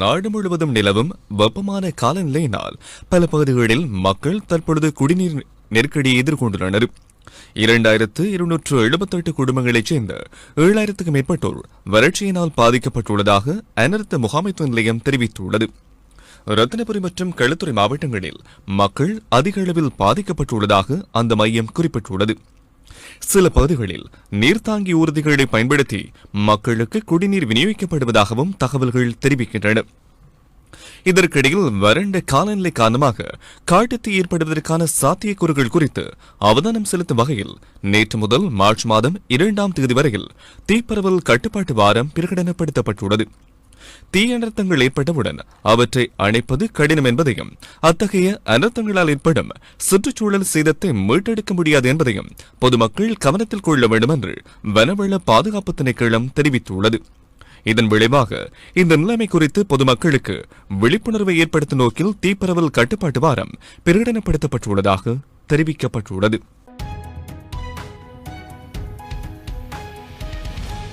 நாடு முழுவதும் நிலவும் வெப்பமான காலநிலையினால் பல பகுதிகளில் மக்கள் தற்பொழுது குடிநீர் நெருக்கடியை எதிர்கொண்டுள்ளனர். இரண்டாயிரத்து இருநூற்று எழுபத்தெட்டு குடும்பங்களைச் சேர்ந்த ஏழாயிரத்துக்கும் மேற்பட்டோர் வறட்சியினால் பாதிக்கப்பட்டுள்ளதாக அனர்த்த முகாமைத்துவ நிலையம் தெரிவித்துள்ளது. ரத்தினபுரி மற்றும் களுத்துறை மாவட்டங்களில் மக்கள் அதிக அளவில் பாதிக்கப்பட்டுள்ளதாக அந்த மையம் குறிப்பிட்டுள்ளது. சில பகுதிகளில் நீர்த்தாங்கி ஊர்திகளை பயன்படுத்தி மக்களுக்கு குடிநீர் விநியோகிக்கப்படுவதாகவும் தகவல்கள் தெரிவிக்கின்றன. இதற்கிடையில் வறண்ட காலநிலை காரணமாக காட்டுத்தீ ஏற்படுவதற்கான சாத்தியக்கூறுகள் குறித்து அவதானம் செலுத்தும் வகையில் நேற்று முதல் மார்ச் மாதம் இரண்டாம் தேதி வரையில் தீப்பரவல் கட்டுப்பாட்டு வாரம் பிரகடனப்படுத்தப்பட்டுள்ளது. தீ அனர்த்தங்கள் ஏற்பட்டவுடன் அவற்றை அணைப்பது கடினம் என்பதையும் அத்தகைய அனர்த்தங்களால் ஏற்படும் சுற்றுச்சூழல் சேதத்தை மீட்டெடுக்க முடியாது என்பதையும் பொதுமக்கள் கவனத்தில் கொள்ள வேண்டும் என்று வனவள பாதுகாப்பு திணைக்களம் தெரிவித்துள்ளது. இதன் விளைவாக இந்த நிலைமை குறித்து பொதுமக்களுக்கு விழிப்புணர்வை ஏற்படுத்தும் நோக்கில் தீப்பரவல் கட்டுப்பாட்டு வாரம் பிரகடனப்படுத்தப்பட்டுள்ளதாக தெரிவிக்கப்பட்டுள்ளது.